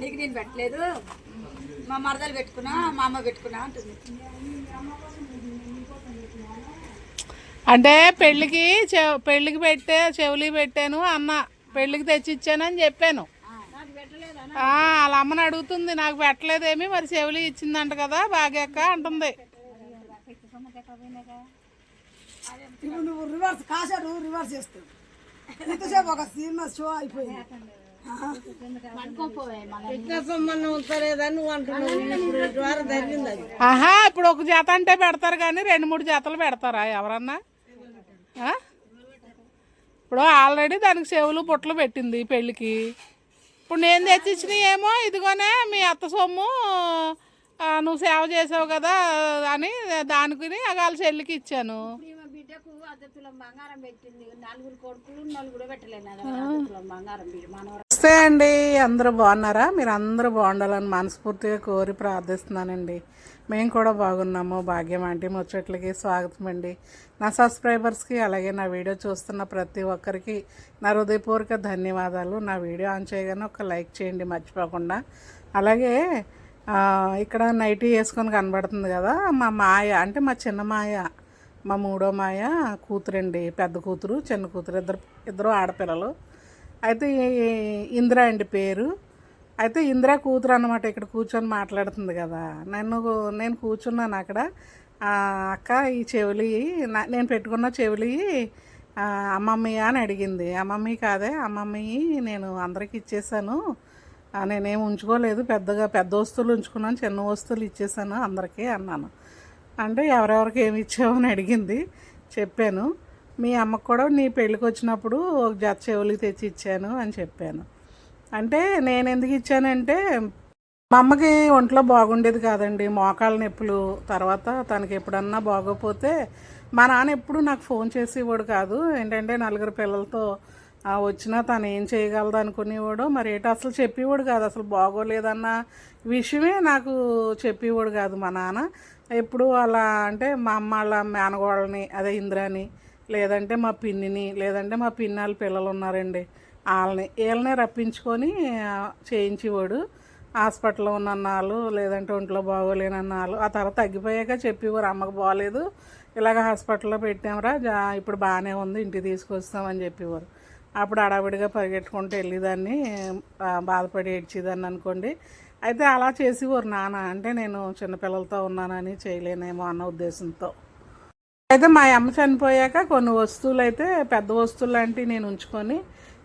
నీకు నేను పెట్టలేదు. మా మరదలు పెట్టుకున్నా మా అమ్మ పెట్టుకున్నా అంటుంది. అంటే పెళ్ళికి చె- పెళ్ళికి పెట్టే చెవులి పెట్టాను అన్న పెళ్ళికి తెచ్చి ఇచ్చానని చెప్పాను. ఆ, వాళ్ళ అమ్మని అడుగుతుంది నాకు పెట్టలేదేమి మరి చెవులి ఇచ్చిందంట కదా బాగేక్క అంటుంది. నువ్వు రివర్స్ కాశాడు రివర్స్ చేస్తావు. ఎంతసేపు ఒక సినిమా షో అయిపోయింది. ఆహా ఇప్పుడు ఒక జత అంటే పెడతారు కానీ రెండు మూడు జతలు పెడతారా ఎవరన్నా? ఇప్పుడు ఆల్రెడీ దానికి చెవులు పుట్టలు పెట్టింది పెళ్ళికి. ఇప్పుడు నేను తెచ్చిచ్చినవి ఏమో ఇదిగోనే మీ అత్త సొమ్ము నువ్వు సేవ చేసావు కదా అని దానికి అగాల చెల్లికి ఇచ్చాను. బిడ్డకు అద్దతులం బంగారం పెట్టింది. నలుగురు కొడుకులు నలుగురు పెట్టలేదు అద్దతులం బంగారం మనవరం నమస్తే అండి. అందరూ బాగున్నారా? మీరు అందరూ బాగుండాలని మనస్ఫూర్తిగా కోరి ప్రార్థిస్తున్నానండి. మేము కూడా బాగున్నాము. భాగ్యం ఆంటీ ముచ్చట్లకి స్వాగతం అండి. నా సబ్స్క్రైబర్స్కి అలాగే నా వీడియో చూస్తున్న ప్రతి ఒక్కరికి నా హృదయపూర్వక ధన్యవాదాలు. నా వీడియో ఆన్ చేయగానే ఒక లైక్ చేయండి మర్చిపోకుండా. అలాగే ఇక్కడ నైటీ వేసుకొని కనబడుతుంది కదా మా మాయ అంటే మా చిన్న మాయ మా మూడో మాయ కూతురండి పెద్ద కూతురు చిన్న కూతురు ఇద్దరు ఇద్దరు ఆడపిల్లలు. అయితే ఇందిరా ఇందిర అండి పేరు. అయితే ఇందిరా కూతురు అనమాట ఇక్కడ కూర్చొని మాట్లాడుతుంది కదా. నన్ను నేను కూర్చున్నాను అక్కడ. అక్క ఈ చెవులి నేను పెట్టుకున్న చెవులి అమ్మమ్మీ అని అడిగింది. అమ్మమ్మీ కాదే అమ్మమ్మీ నేను అందరికి ఇచ్చేసాను. నేనేం ఉంచుకోలేదు పెద్దగా పెద్ద వస్తువులు ఉంచుకున్నాను చిన్న వస్తువులు ఇచ్చేసాను అందరికీ అన్నాను. అంటే ఎవరెవరికి ఏమి ఇచ్చావు అని అడిగింది. చెప్పాను. మీ అమ్మకు కూడా నీ పెళ్ళికి వచ్చినప్పుడు ఒక జత చెవులకి తెచ్చి ఇచ్చాను అని చెప్పాను. అంటే నేను ఎందుకు ఇచ్చానంటే మా అమ్మకి ఒంట్లో బాగుండేది కాదండి. మోకాళ్ళ నొప్పులు తర్వాత తనకి ఎప్పుడన్నా బాగోపోతే మా నాన్న ఎప్పుడు నాకు ఫోన్ చేసి ఇవ్వడు కాదు. ఏంటంటే నలుగురు పిల్లలతో వచ్చినా తను ఏం చేయగలదు అనుకునేవాడు మరి ఏటో అసలు చెప్పేవాడు కాదు. అసలు బాగోలేదన్న విషయమే నాకు చెప్పేవాడు కాదు మా నాన్న. ఎప్పుడు అలా అంటే మా అమ్మ వాళ్ళ మేనగోళ్ళని అదే ఇంద్రాని లేదంటే మా పిన్నిని లేదంటే మా పిన్నాళ్ళ పిల్లలు ఉన్నారండి వాళ్ళని వీళ్ళనే రప్పించుకొని చేయించేవాడు. హాస్పిటల్లో ఉన్న అన్నాళ్ళు లేదంటే ఒంట్లో బాగోలేనన్నాళ్ళు ఆ తర్వాత తగ్గిపోయాక చెప్పేవారు అమ్మకు బాగోలేదు ఇలాగ హాస్పిటల్లో పెట్టామరా జా ఇప్పుడు బాగానే ఉంది ఇంటికి తీసుకొస్తామని చెప్పేవారు. అప్పుడు అడావిడిగా పరిగెట్టుకుంటూ వెళ్ళేదాన్ని బాధపడి ఏడ్చేదాన్ని అనుకోండి. అయితే అలా చేసేవారు నాన్న. అంటే నేను చిన్నపిల్లలతో ఉన్నానని చేయలేనేమో అన్న ఉద్దేశంతో. అయితే మా అమ్మ చనిపోయాక కొన్ని వస్తువులు అయితే పెద్ద వస్తువులు లాంటివి నేను ఉంచుకొని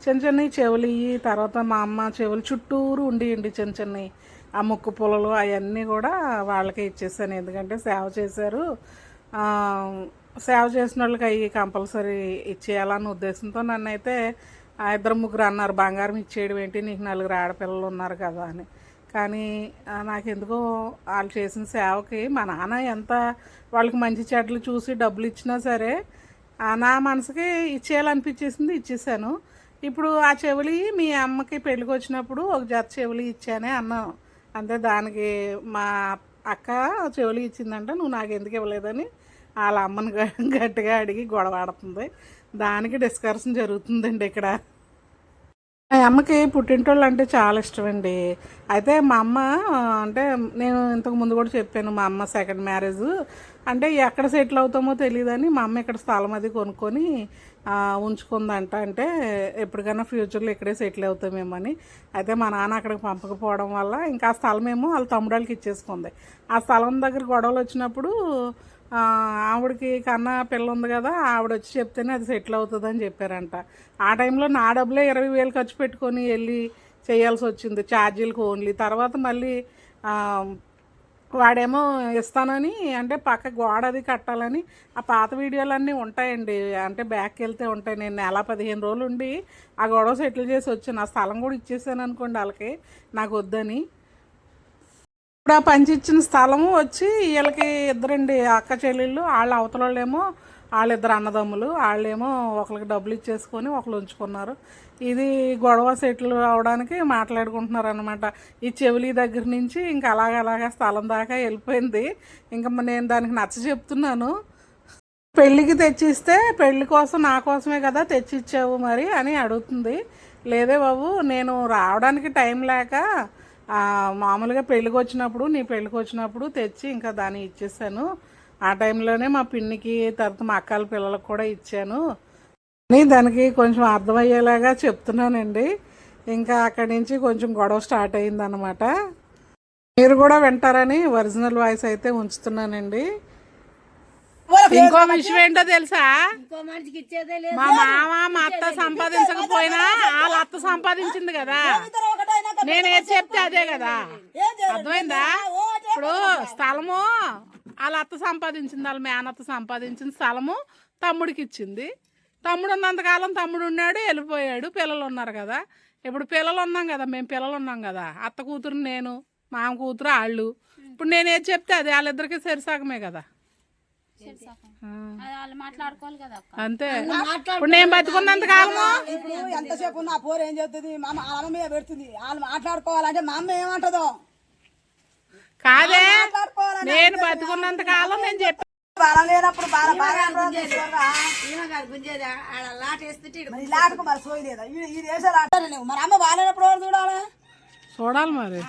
చిన్న చిన్నవి చెవులు ఇవి తర్వాత మా అమ్మ చెవులు చుట్టూరు ఉండియండి చిన్న చిన్నవి. ఆ ముక్కు పొలలు అవన్నీ కూడా వాళ్ళకే ఇచ్చేసాను. ఎందుకంటే సేవ చేశారు. సేవ చేసిన వాళ్ళకి అవి కంపల్సరీ ఇచ్చేయాలన్న ఉద్దేశంతో నన్ను అయితే ఆ ఇద్దరు ముగ్గురు అన్నారు బంగారం ఇచ్చేయడం ఏంటి? నీకు నలుగురు ఆడపిల్లలు ఉన్నారు కదా అని. కానీ నాకెందుకో వాళ్ళు చేసిన సేవకి మా నాన్న ఎంత వాళ్ళకి మంచి చెడ్లు చూసి డబ్బులు ఇచ్చినా సరే నా మనసుకి ఇచ్చేయాలనిపించేసింది ఇచ్చేసాను. ఇప్పుడు ఆ చెవులి మీ అమ్మకి పెళ్ళికి వచ్చినప్పుడు ఒక జత చెవులు ఇచ్చానే అన్నాను. అంతే దానికి మా అక్క చెవులు ఇచ్చిందంట నువ్వు నాకు ఎందుకు ఇవ్వలేదని వాళ్ళ అమ్మని గట్టిగా అడిగి గొడవ ఆడుతుంది. దానికి డిస్కషన్ జరుగుతుందండి ఇక్కడ. మా అమ్మకి పుట్టింటోళ్ళు అంటే చాలా ఇష్టం అండి అయితే మా అమ్మ అంటే నేను ఇంతకు ముందు కూడా చెప్పాను మా అమ్మ సెకండ్ మ్యారేజ్ అంటే ఎక్కడ సెటిల్ అవుతామో తెలియదని మా అమ్మ ఇక్కడ స్థలం అది కొనుక్కొని ఉంచుకుందంట. అంటే ఎప్పటికైనా ఫ్యూచర్లో ఇక్కడే సెటిల్ అవుతామేమని. అయితే మా నాన్న అక్కడికి పంపకపోవడం వల్ల ఇంకా ఆ స్థలం ఏమో వాళ్ళ తమ్ముడాలకి ఇచ్చేసుకుంది. ఆ స్థలం దగ్గర గొడవలు వచ్చినప్పుడు ఆవిడకి కన్నా పిల్ల ఉంది కదా ఆవిడ వచ్చి చెప్తేనే అది సెటిల్ అవుతుంది అని చెప్పారంట. ఆ టైంలో నా డబ్బులే ఇరవై వేలు ఖర్చు పెట్టుకొని వెళ్ళి చేయాల్సి వచ్చింది ఛార్జీలకు ఓన్లీ. తర్వాత మళ్ళీ వాడేమో ఇస్తానని అంటే పక్క గోడ అది కట్టాలని ఆ పాత వీడియోలన్నీ ఉంటాయండి. అంటే బ్యాక్కి వెళ్తే ఉంటాయి. నేను నెల పదిహేను రోజులు ఉండి ఆ గొడవ సెటిల్ చేసి వచ్చాను. ఆ స్థలం కూడా ఇచ్చేసాను అనుకోండి వాళ్ళకి నాకు వద్దని. ఇప్పుడు ఆ పంచిచ్చిన స్థలము వచ్చి వీళ్ళకి ఇద్దరండి అక్క చెల్లెళ్ళు వాళ్ళ అవతల వాళ్ళేమో వాళ్ళిద్దరు అన్నదమ్ములు వాళ్ళేమో ఒకరికి డబ్బులు ఇచ్చేసుకొని ఒకరు ఉంచుకున్నారు. ఇది గొడవ సెటిల్ అవడానికి మాట్లాడుకుంటున్నారు అనమాట ఈ చెవులి దగ్గర నుంచి ఇంకా అలాగ అలాగా స్థలం దాకా వెళ్ళిపోయింది. ఇంకా నేను దానికి నచ్చ చెప్తున్నాను. పెళ్ళికి తెచ్చిస్తే పెళ్ళి కోసం నా కోసమే కదా తెచ్చిచ్చావు మరి అని అడుగుతుంది. లేదే బాబు నేను రావడానికి టైం లేక మామూలుగా పెళ్ళికి వచ్చినప్పుడు నీ పెళ్ళికి వచ్చినప్పుడు తెచ్చి ఇంకా దాన్ని ఇచ్చేసాను. ఆ టైంలోనే మా పిన్నికి తర్వాత మా అక్కల పిల్లలకు కూడా ఇచ్చాను. అని దానికి కొంచెం అర్థమయ్యేలాగా చెప్తున్నానండి. ఇంకా అక్కడి నుంచి కొంచెం గొడవ స్టార్ట్ అయిందనమాట మీరు కూడా వింటారని ఒరిజినల్ వాయిస్ అయితే ఉంచుతున్నానండి. ఇంకో విషయం ఏంటో తెలుసా? మా మామ మా అత్త సంపాదించకపోయినా వాళ్ళ అత్త సంపాదించింది కదా. నేను ఏది చెప్తే అదే కదా? అర్థమైందా? ఇప్పుడు స్థలము వాళ్ళ అత్త సంపాదించింది వాళ్ళ మేనత్త సంపాదించిన స్థలము తమ్ముడికి ఇచ్చింది. తమ్ముడు ఉన్నంతకాలం తమ్ముడు ఉన్నాడు వెళ్ళిపోయాడు పిల్లలు ఉన్నారు కదా. ఇప్పుడు పిల్లలు ఉన్నాం కదా మేము పిల్లలు ఉన్నాం కదా. అత్త కూతురు నేను మామ కూతురు వాళ్ళు ఇప్పుడు నేను ఏది చెప్తే అది వాళ్ళిద్దరికి సరిసగమే కదా. అంతే. ఇప్పుడు నేను బతుకున్నంత కాలము ఇప్పుడు ఎంతసేపు ఉన్న పోరు ఏం చేస్తుంది? మా అమ్మ మీద పెడుతుంది. వాళ్ళు మాట్లాడుకోవాలంటే మా అమ్మ ఏమంటదో? కాదే నేను బతుకున్నంత కాలం నేను చెప్పి బలం లేనప్పుడు మరి ఈ- దేశాలు మరి అమ్మ బాగాలేనప్పుడు చూడాలి? చూడాలి మరి.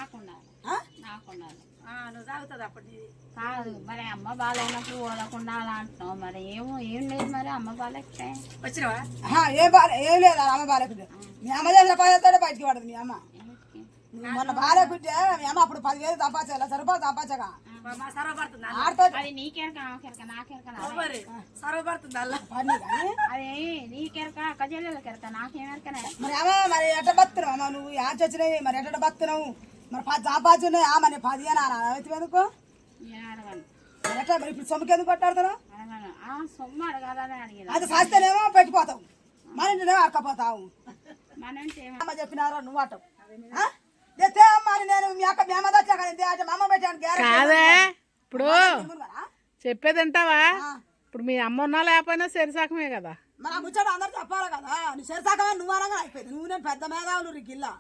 నువ్వు తాగుతుంది అప్పటి కాదు. మరి అమ్మ బాగాలేనప్పుడు ఓదకుండా అలా అంటున్నావు. మరి ఏమో ఏం లేదు మరి అమ్మ బాగాలేకపోతే వచ్చినావా? ఆహా, ఏం బాలే ఏం లేదు వాళ్ళ అమ్మ బాగాలేకుంటే మీ అమ్మ చేసిన పదార్థాలే బయటికి పడదు మీ అమ్మ. నువ్వు మొన్న బాగాలేకుంటే మీ అమ్మ అప్పుడు పదివేలు సంపాదించాలి సరిపోదు సంపాదించగా ఆడతో అది నీకెరక ఆమెకెరక నాకెరక సర్వపడుతుంది అల్ల పని కానీ అది నీకెరక అక్క చెల్లెలకెరక నాకేమెరకనే. మరి అమ్మ మరి ఎట్ట బతున్నావు అమ్మ నువ్వు? యాచ వచ్చినాయి మరి ఎట్ట బతున్నావు మరి పది సంపాదించి ఉన్నాయి ఆ మరి పది అని అయితే ఎందుకు? ఎట్లా మరి ఇప్పుడు సొమ్ముకి ఎందుకు కొట్టాడుతున్నావు అడగను ఆ సొమ్ము అడగాలని అడిగేది అది సాస్తేనేమో పెట్టిపోతావు. మన ఇంటినేమో అక్కపోతావు మన అంటే ఏమ- అమ్మ చెప్పినారా నువ్వు అటవు. తెస్తే అమ్మ అని నేను మీ అక్క మీ అమ్మ తెచ్చాక నేను తే- మా అమ్మ పెట్టాను గ్యారెంటీ. కాదే ఇప్పుడు కదా? చెప్పేది వింటావా? ఆ. ఇప్పుడు మీ అమ్మ ఉన్నా లేకపోయినా సరిసకమే కదా. ఆ ముచ్చట అందరు చెప్పాలి కదా. నువ్వు సరిసాకమని నువ్వు అనగా అయిపోయింది. నువ్వు నేను పెద్ద మేధావులు నీకు ఇల్లా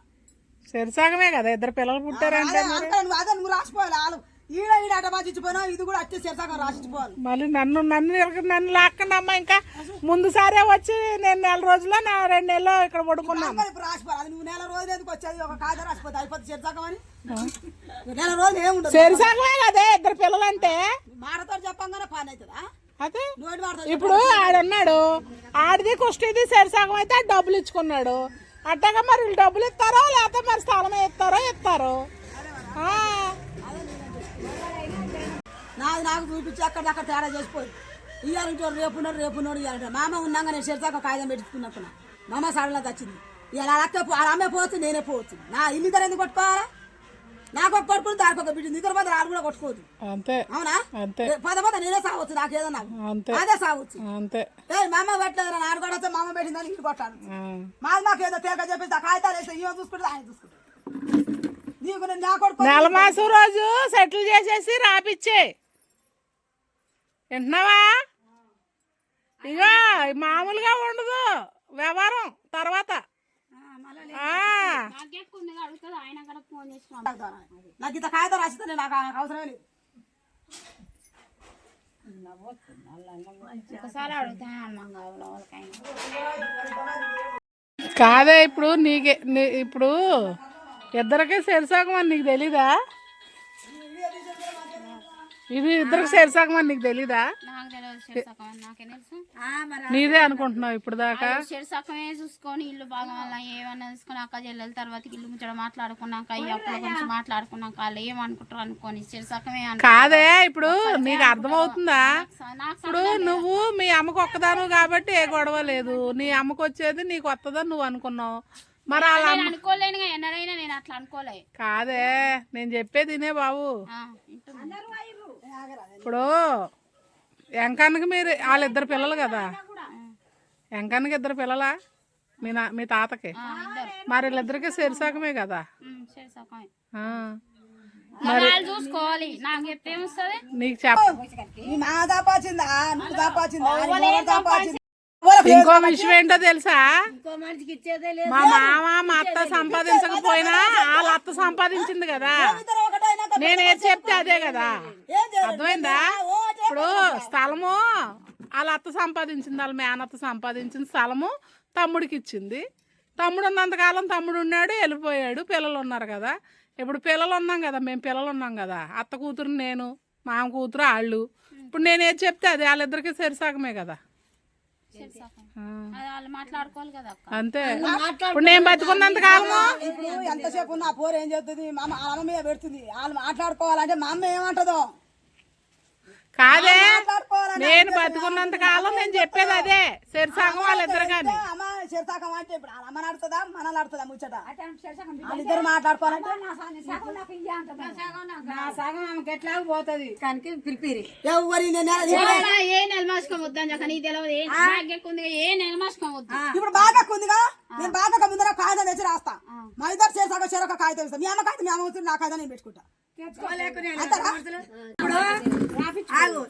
సరిసగమే కదా ఇద్దరు పిల్లలు పుట్టారంటే అదే అంతా నువ్వు అదే నువ్వు రాసిపోవాలి వాళ్ళు ఈడ ఈడ అట బాధించిపోయినా ఇది కూడా అట్టే సరిసాకం రాసిపోవాలి మళ్ళీ నన్ను నన్ను నన్ను లాక్కండి అమ్మ ఇంకా. ముందు సారే వచ్చి నేను నెల రోజుల్లో నా రెండు నెలలు ఇక్కడ పడుకున్నాను. ఇప్పుడు రాసిపోవాలి అది నువ్వు నెల రోజులు ఎందుకు వచ్చేది ఒక కాగితం రాసిపోతే అయిపోతుంది సరిసాకం అని? నెల రోజులు ఏముండదు సరిసగమే కదే ఇద్దరు పిల్లలు అంటే మాటతో చెప్పంగానే పని అవుతుందా? అదే. ఇప్పుడు ఆడున్నాడు. ఆడిది కుష్టిది సరిసగం అయితే డబ్బులు ఇచ్చుకున్నాడు. అట్టగా మరి డబ్బులు ఇస్తారో లేకపోతే మరి స్థలం ఇస్తారో ఇస్తారు. నాది నాకు చూపించి అక్కడ అక్కడ తేడా చేసిపోయి ఇయ్యాలి ఇంటోడు రేపు ఉన్నాడు రేపు ఉన్నాడు ఇయ్యాలంటే మా అమ్మ ఉన్నాక నేను సరిసాక కాగితం పెట్టుకున్నప్పుడు మా అమ్మ సడన్గా వచ్చింది ఇలా అక్క అమ్మే పోవచ్చు నేనే పోవచ్చు. నా ఇల్లు ఇద్దరు ఎందుకు కొట్టుకోవాలా? నాకు ఒక కొట్టుకుని దానికి ఒక బిడ్డ ఇద్దరు మంది ఆడు కూడా కొట్టుకోవద్దు అంతే. అవునా? అంతే. పద పద నేనే సావచ్చు నాకేదో నాకు. అంతే. అదే సావచ్చు. అంతే. ఏ మా అమ్మ పెట్టలేదు నాడు కూడా వస్తే మా అమ్మ పెట్టిందని ఇల్లు కొట్టాను. మాది మాకు ఏదో తేక చెప్పేసి ఆ కాగితాలు వేస్తే ఈమె చూసుకుంటే ఆయన చూసుకుంటాడు కొడుకు నెల మాసం రోజు సెటిల్ చేసేసి రాపిచ్చే. వింటున్నావా ఇగో మామూలుగా ఉండదు వ్యవహారం తర్వాత. నాకు ఇంత కాగితం రాసితే లేదు. కాదే ఇప్పుడు నీకే నీ- ఇప్పుడు ఇద్దరికి సరిసగం అని నీకు తెలీదా? ఇది ఇద్దరికి సరిసగం అని నీకు తెలీదా? నాకు తెలియదు శిరసకం అని నాకే తెలుసు? నీదే అనుకుంటున్నావు ఇప్పుడు దాకా శిరసకమే చూసుకొని ఇల్లు బాగా వల్ల ఏమన్నా చూసుకొని అక్క చెల్లెల తర్వాత ఇల్లు ముచ్చట మాట్లాడుకున్నాక ఈ అప్పుల గురించి మాట్లాడుకున్నాక వాళ్ళు ఏమనుకుంటారు అనుకోని శిరసకమే కాదే ఇప్పుడు నీకు అర్థమవుతుందా? ఇప్పుడు నువ్వు మీ అమ్మకు ఒక్కదాను కాబట్టి ఏ గొడవ లేదు. నీ అమ్మకు వచ్చేది నీకు వస్తుందని నువ్వు అనుకున్నావు. మరి అలా నేను అనుకోలేనుగా ఎన్నడైనా నేను అట్లా అనుకోలే. కాదే నేను చెప్పేది బాబు. ఇప్పుడు ఎంకన్నకి మీరు వాళ్ళిద్దరు పిల్లలు కదా? ఎంకన్నకి ఇద్దరు పిల్లలా? మీ నా మీ తాతకి? మరి వీళ్ళిద్దరికి కదా? శిరసకమే ఆ. వాళ్ళు చూసుకోవాలి. నాకు చెప్తే ఏమొస్తుంది? నీకు చెప్ప ఇంకో విషయం ఏంటో తెలుసా? మా మామ మా అత్త సంపాదించకపోయినా వాళ్ళ అత్త సంపాదించింది కదా. ఇద్దరు ఒకటైనాక నేను ఏది చెప్తే అదే కదా? అర్థమైందా? ఇప్పుడు స్థలము వాళ్ళ అత్త సంపాదించింది వాళ్ళ మేనత్త సంపాదించిన స్థలము తమ్ముడికి ఇచ్చింది. తమ్ముడు ఉన్నంతకాలం తమ్ముడు ఉన్నాడు వెళ్ళిపోయాడు పిల్లలు ఉన్నారు కదా. ఇప్పుడు పిల్లలు ఉన్నాం కదా మేము పిల్లలు ఉన్నాం కదా. అత్త కూతురు నేను మామ కూతురు వాళ్ళు ఇప్పుడు నేను ఏది చెప్తే అది వాళ్ళిద్దరికి సరిసగమే కదా ఆ, అది వాళ్ళు మాట్లాడుకోవాలి కదా అక్క అంతే. ఇప్పుడు నేను బతుకున్నంత కాలము ఇప్పుడు ఎంతసేపు ఉన్న ఆ పోరు ఏం చేస్తుంది? మా అమ్మ మీద పెడుతుంది. వాళ్ళు మాట్లాడుకోవాలంటే మా అమ్మ ఏమంటదో? కాదే నేను బతుకున్నంత కాలం నేను చెప్పేది అదే. వాళ్ళిద్దరు కానీ. అమ్మ అంటే ఇప్పుడు వాళ్ళ అమ్మ నడుతుందా మన నడుతుందా ముచ్చట? వాళ్ళిద్దరు మాట్లాడుకోవాలంటే నా సగం ఆమెకి ఎట్లా పోతుంది. కనుక పిలిపిరి. ఎవరి నేను నీకు తెలియదు ఏ ఏ వద్దు. ఇప్పుడు బాగా ఉందిగా? నేను బాగా ముందర కాగితం తెచ్చి రాస్తా. మా ఇద్దరు చేసాక చెరొక కాగితం ఇస్తాం. మీ అమ్మ కాగితం మీ అమ్మ నా కాగితం నేను పెట్టుకుంటా. ఆగు.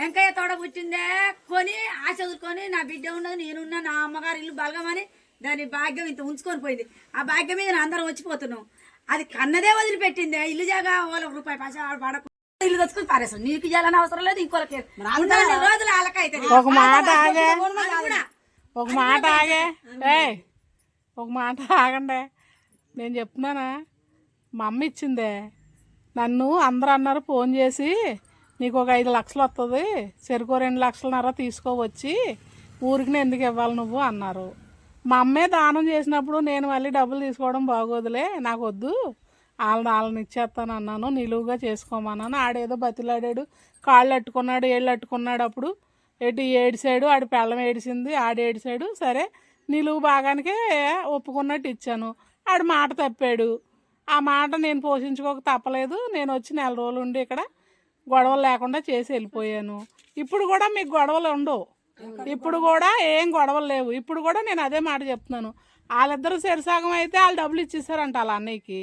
వెంకయ్య తోడ పుట్టిందే కొని ఆశ వదులుకొని నా బిడ్డ ఉన్నది నేనున్నా నా అమ్మగారు ఇల్లు బలగమని దాని భాగ్యం ఇంత ఉంచుకొని పోయింది. ఆ భాగ్యం మీద అందరం వచ్చిపోతున్నాం. అది కన్నదే వదిలిపెట్టింది ఇల్లు జాగా వాళ్ళ రూపాయి పైసా పడకు ఇల్లు తెచ్చుకొని నీకు అవసరం లేదు ఇంకోళ్ళకి రోజులు వాళ్ళకైతే ఒక మాట ఆగే. ఒక మాట ఆగే. ఒక మాట ఆగండి. నేను చెప్తున్నానా? మా అమ్మ ఇచ్చిందే. నన్ను అందరూ అన్నారు ఫోన్ చేసి నీకు ఒక ఐదు లక్షలు వస్తుంది చెరుకు రెండు లక్షలన్నర తీసుకోవచ్చి ఊరికి ఎందుకు ఇవ్వాలి నువ్వు అన్నారు. మా అమ్మే దానం చేసినప్పుడు నేను మళ్ళీ డబ్బులు తీసుకోవడం బాగోదులే నాకు వద్దు వాళ్ళని వాళ్ళని ఇచ్చేస్తాను అన్నాను నిలువుగా చేసుకోమన్నాను. ఆడేదో బతిలాడాడు కాళ్ళు అట్టుకున్నాడు ఏళ్ళు అట్టుకున్నాడు అప్పుడు. ఎటు ఏడిసాడు ఆడి పెళ్ళం ఏడిసింది ఆడు ఏడిసాడు. సరే నిలువు భాగానికే ఒప్పుకున్నట్టు ఇచ్చాను. ఆడు మాట తప్పాడు. ఆ మాట నేను పోషించుకోక తప్పలేదు. నేను వచ్చి నెల రోజులు ఉండి ఇక్కడ గొడవలు లేకుండా చేసి వెళ్ళిపోయాను. ఇప్పుడు కూడా మీకు గొడవలు ఉండవు. ఇప్పుడు కూడా ఏం గొడవలు లేవు. ఇప్పుడు కూడా నేను అదే మాట చెప్తున్నాను. వాళ్ళిద్దరు సరిసాగం అయితే వాళ్ళు డబ్బులు ఇచ్చేసారంట వాళ్ళ అన్నయ్యకి.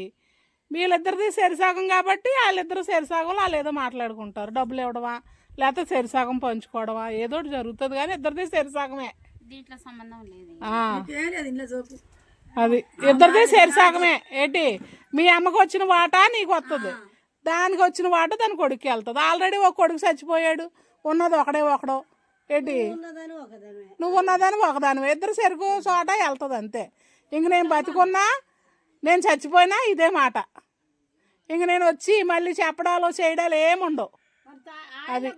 వీళ్ళిద్దరిది సరిసగం కాబట్టి వాళ్ళిద్దరు సరిసగం వాళ్ళు ఏదో మాట్లాడుకుంటారు. డబ్బులు ఇవ్వడమా? లేకపోతే సరిసగం పంచుకోవడమా? ఏదో జరుగుతుంది కానీ ఇద్దరిది సరిసగమే దీంట్లో సంబంధం లేదు ఆ, ఏం లేదు ఇంట్లో జోకు. అది ఇద్దరిది సరిసగమే ఏంటి? మీ అమ్మకు వచ్చిన వాటా నీకు వస్తుంది దానికి వచ్చిన వాట దాని కొడుకు వెళ్తుంది. ఆల్రెడీ ఒక కొడుకు చచ్చిపోయాడు. ఉన్నది ఒకడే ఒకడో. ఏంటి? నువ్వు ఉన్నదని ఒకదాని ఇద్దరు చెరుకు చోట వెళ్తుంది అంతే. ఇంక నేను బతికున్నా నేను చచ్చిపోయినా ఇదే మాట. ఇంక నేను వచ్చి మళ్ళీ చెప్పడాలు చేయడాలు ఏముండవు. అది.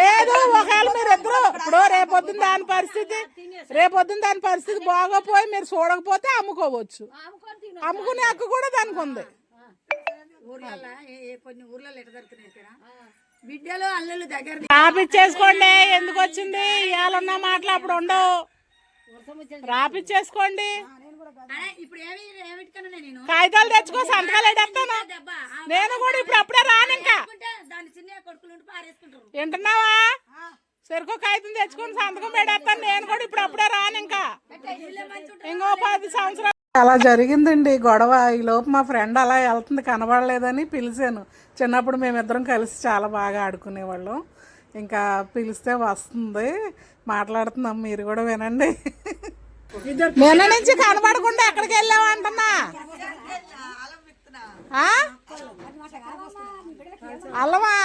లేదు ఒకవేళ మీరు ఇద్దరు ఇప్పుడు రేపొద్దున దాని పరిస్థితి రేపొద్దున దాని పరిస్థితి బాగోపోయి మీరు చూడకపోతే అమ్ముకోవచ్చు. అమ్ముకునే హక్కు కూడా దానికి ఉంది. కొన్ని ఊర్లలో ఇక్కడ బిడ్డలు దగ్గర రాపిచ్చేసుకోండి ఎందుకు వచ్చింది? ఇవాళన్న మాటలు అప్పుడు ఉండవు. రాపిచ్చేసుకోండి. అరే, ఇప్పుడు ఏమి ఏమిటికన్నా నేను? కాగితాలు తెచ్చుకో సంతకాలు ఎడేస్తాను. నేను కూడా ఇప్పుడు అప్పుడే రాను ఇంకా. వింటున్నావా? సరుకు కాగితం తెచ్చుకొని సంతకం పెడేస్తాను. నేను కూడా ఇప్పుడు అప్పుడే రాను ఇంకా. ఇంకో పది సంవత్సరాలు. అలా జరిగిందండి. గొడవ. ఈ లోపు మా ఫ్రెండ్ అలా వెళ్తుంది. కనబడలేదని పిలిచాను. చిన్నప్పుడు మేమిద్దరం కలిసి చాలా బాగా ఆడుకునేవాళ్ళం. ఇంకా పిలిస్తే వస్తుంది. మాట్లాడుతున్నాం మీరు కూడా వినండి. నిన్న నుంచి కనబడకుండా ఎక్కడికి వెళ్ళావు అంటున్నా? అల్లమా?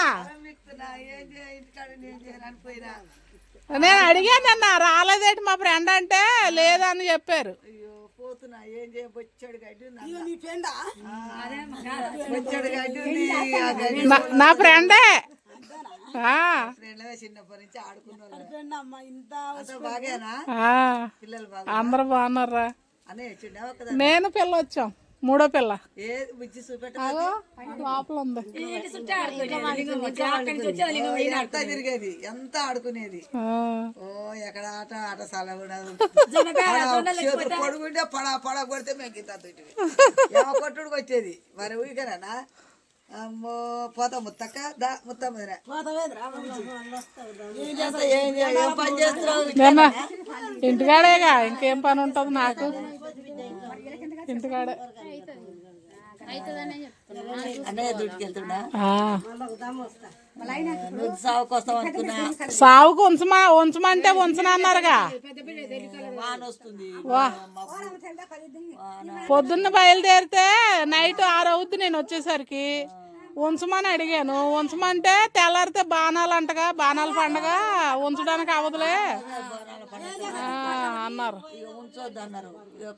నేను అడిగాను అన్న రాలేదేంటి మా ఫ్రెండ్ అంటే? లేదని చెప్పారు. నా ఫ్రెండే ఆ, ఫ్రెండ్ అమ్మ ఇంత ఆ. అందరూ బాగున్నారా? నేను పిల్ల వచ్చాం. మూడో పిల్ల. లోపల ఉంది. తిరిగేది? ఎంత ఆడుకునేది? ఓ ఎక్కడ ఆట ఆట పడుకుంటే పడా పడా కొడితే మేము ఏమ కొట్టుడికి వచ్చేది. మరి ఊరికేనా? అమ్మో పోతా ముత్తక్క? దా ముత్తమ్మ ఇంటికాడేగా ఇంకేం పని ఉంటుంది నాకు? ఇంటికాడే. అన్నయ్య దుడ్డుకి వెళ్తున్నా సావుకు ఉంచమా ఉంచమంటే ఉంచనన్నారుగా పొద్దున్న బయలుదేరితే నైట్ ఆరు అవుద్ది నేను వచ్చేసరికి. ఉంచమని అడిగాను. ఉంచమంటే తెల్లారితే బాణాలు అంటగా బాణాల పండగ ఉంచడానికి అవదులే అన్నారు. ఉంచొద్దు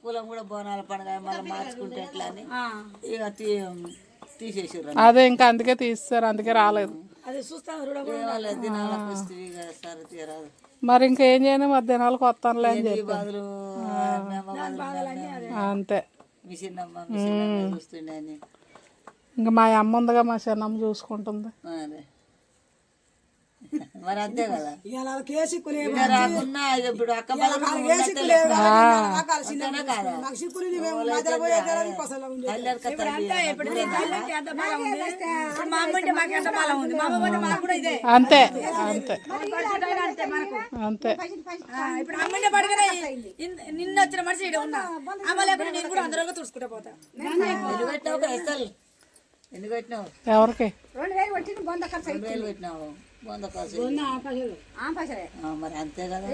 కులం కూడా బోనాల పండుగ మళ్ళీ మార్చుకుంటే ఎట్లా అని. తీసేసారు అదే ఇంకా అందుకే తీస్తారు అందుకే రాలేదు. అది చూస్తాను ఇక మరి ఇంకేం చేయను మరి దినాలకు వస్తానులే అని చెప్పి అంతే. ఇంకా మా అమ్మ ఉందిగా మా చిన్నమ్మ చూసుకుంటుంది. అదే. మరి అంతే కదా. ఇవాళ రాకున్నా ఇప్పుడు అక్క అంతే అంతే అంతే మనకు అంతే ఆ, ఇప్పుడు అమ్మంటే పడగనే నిన్న వచ్చిన మనిషి ఇక్కడ ఉన్నా. అమ్మ లేకపోతే నేను కూడా అందరూ తుడుచుకుంటా పోతా. పెట్టినావు ఎవరికి? రెండు వేలు పెట్టినావు. వంద మరి అంతే కదా.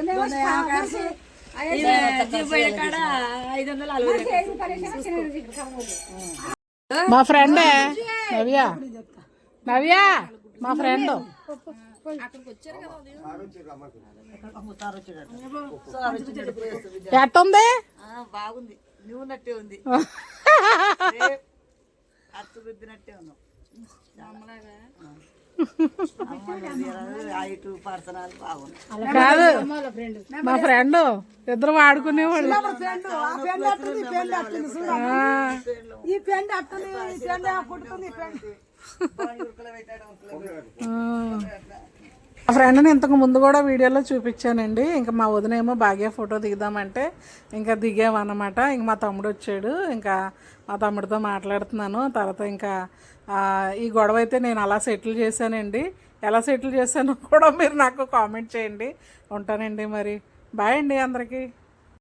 మా ఫ్రెండే. నవ్య. నవ్య మా ఫ్రెండ్. ఎట్టుంది? ఆ, బాగుంది. నువ్వు నట్టే ఉంది. అత్తు రుద్దినట్టే ఉన్నావు. కాదు. మా ఫ్రెండ్ ఇద్దరు వాడుకునేవాళ్ళు. ఈ పెండ అట్టుంది ఈ ఈ మా ఫ్రెండ్ని ఇంతకు ముందు కూడా వీడియోలో చూపించానండి. ఇంకా మా వదినేమో భాగ్య ఫోటో దిగుదామంటే ఇంకా దిగామన్నమాట ఇంక మా తమ్ముడు వచ్చాడు. ఇంకా మా తమ్ముడితో మాట్లాడుతున్నాను. తర్వాత ఇంకా ఈ గొడవ అయితే నేను అలా సెటిల్ చేశానండి. ఎలా సెటిల్ చేశానో కూడా మీరు నాకు కామెంట్ చేయండి. ఉంటానండి మరి. బాయ్ అండి అందరికీ.